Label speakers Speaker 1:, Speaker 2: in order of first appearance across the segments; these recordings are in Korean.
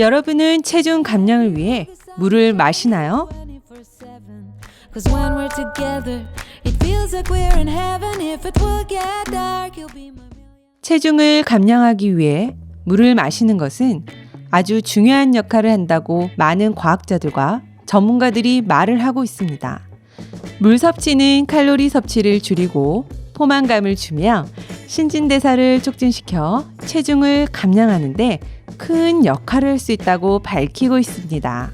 Speaker 1: 여러분은 체중 감량을 위해 물을 마시나요? 체중을 감량하기 위해 물을 마시는 것은 아주 중요한 역할을 한다고 많은 과학자들과 전문가들이 말을 하고 있습니다. 물 섭취는 칼로리 섭취를 줄이고 포만감을 주며 신진대사를 촉진시켜 체중을 감량하는데 큰 역할을 할 수 있다고 밝히고 있습니다.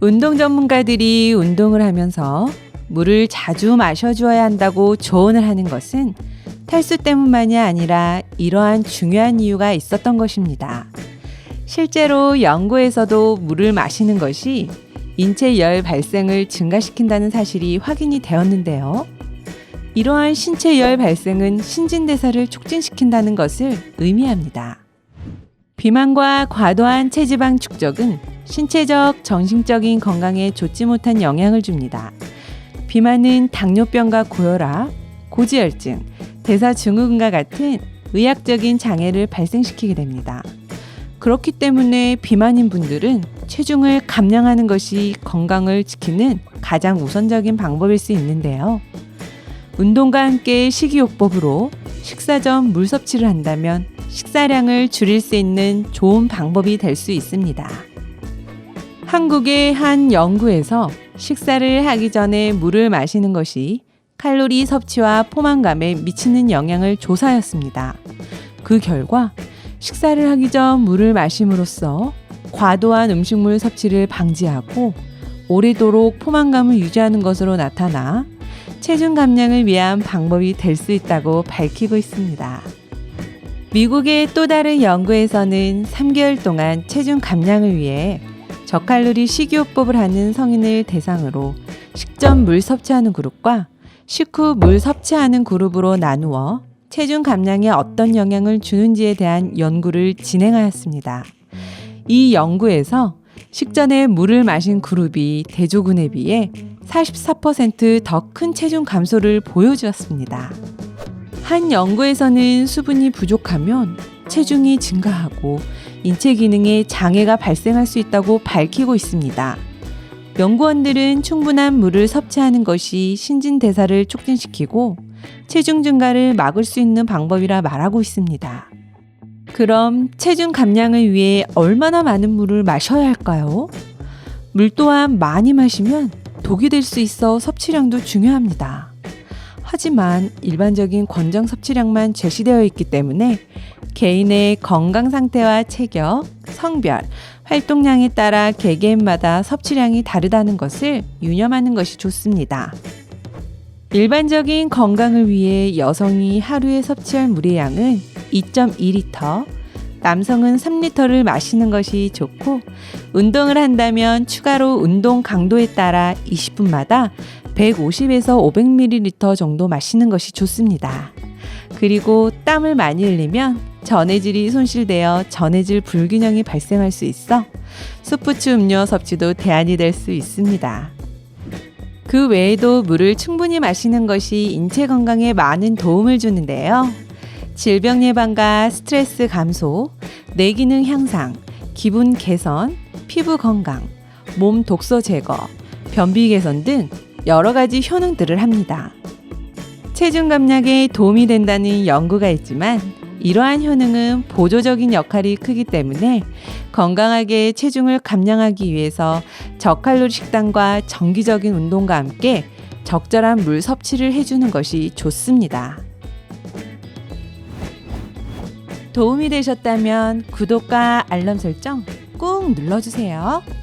Speaker 1: 운동 전문가들이 운동을 하면서 물을 자주 마셔주어야 한다고 조언을 하는 것은 탈수 때문만이 아니라 이러한 중요한 이유가 있었던 것입니다. 실제로 연구에서도 물을 마시는 것이 인체 열 발생을 증가시킨다는 사실이 확인이 되었는데요. 이러한 신체 열 발생은 신진대사를 촉진시킨다는 것을 의미합니다. 비만과 과도한 체지방 축적은 신체적, 정신적인 건강에 좋지 못한 영향을 줍니다. 비만은 당뇨병과 고혈압, 고지혈증, 대사증후군과 같은 의학적인 장애를 발생시키게 됩니다. 그렇기 때문에 비만인 분들은 체중을 감량하는 것이 건강을 지키는 가장 우선적인 방법일 수 있는데요. 운동과 함께 식이요법으로 식사 전 물 섭취를 한다면 식사량을 줄일 수 있는 좋은 방법이 될 수 있습니다. 한국의 한 연구에서 식사를 하기 전에 물을 마시는 것이 칼로리 섭취와 포만감에 미치는 영향을 조사하였습니다. 그 결과 식사를 하기 전 물을 마심으로써 과도한 음식물 섭취를 방지하고 오래도록 포만감을 유지하는 것으로 나타나 체중 감량을 위한 방법이 될 수 있다고 밝히고 있습니다. 미국의 또 다른 연구에서는 3개월 동안 체중 감량을 위해 저칼로리 식이요법을 하는 성인을 대상으로 식전 물 섭취하는 그룹과 식후 물 섭취하는 그룹으로 나누어 체중 감량에 어떤 영향을 주는지에 대한 연구를 진행하였습니다. 이 연구에서 식전에 물을 마신 그룹이 대조군에 비해 44%더 큰 체중 감소를 보여주었습니다. 한 연구에서는 수분이 부족하면 체중이 증가하고 인체 기능에 장애가 발생할 수 있다고 밝히고 있습니다. 연구원들은 충분한 물을 섭취하는 것이 신진대사를 촉진시키고 체중 증가를 막을 수 있는 방법이라 말하고 있습니다. 그럼 체중 감량을 위해 얼마나 많은 물을 마셔야 할까요? 물 또한 많이 마시면 독이 될 수 있어 섭취량도 중요합니다. 하지만 일반적인 권장 섭취량만 제시되어 있기 때문에 개인의 건강 상태와 체격, 성별, 활동량에 따라 개개인마다 섭취량이 다르다는 것을 유념하는 것이 좋습니다. 일반적인 건강을 위해 여성이 하루에 섭취할 물의 양은 2.2리터, 남성은 3리터를 마시는 것이 좋고, 운동을 한다면 추가로 운동 강도에 따라 20분마다 150에서 500ml 정도 마시는 것이 좋습니다. 그리고 땀을 많이 흘리면 전해질이 손실되어 전해질 불균형이 발생할 수 있어 스포츠 음료 섭취도 대안이 될 수 있습니다. 그 외에도 물을 충분히 마시는 것이 인체 건강에 많은 도움을 주는데요. 질병 예방과 스트레스 감소, 뇌 기능 향상, 기분 개선, 피부 건강, 몸 독소 제거, 변비 개선 등 여러 가지 효능들을 합니다. 체중 감량에 도움이 된다는 연구가 있지만 이러한 효능은 보조적인 역할이 크기 때문에 건강하게 체중을 감량하기 위해서 저칼로리 식단과 정기적인 운동과 함께 적절한 물 섭취를 해주는 것이 좋습니다. 도움이 되셨다면 구독과 알람 설정 꾹 눌러주세요.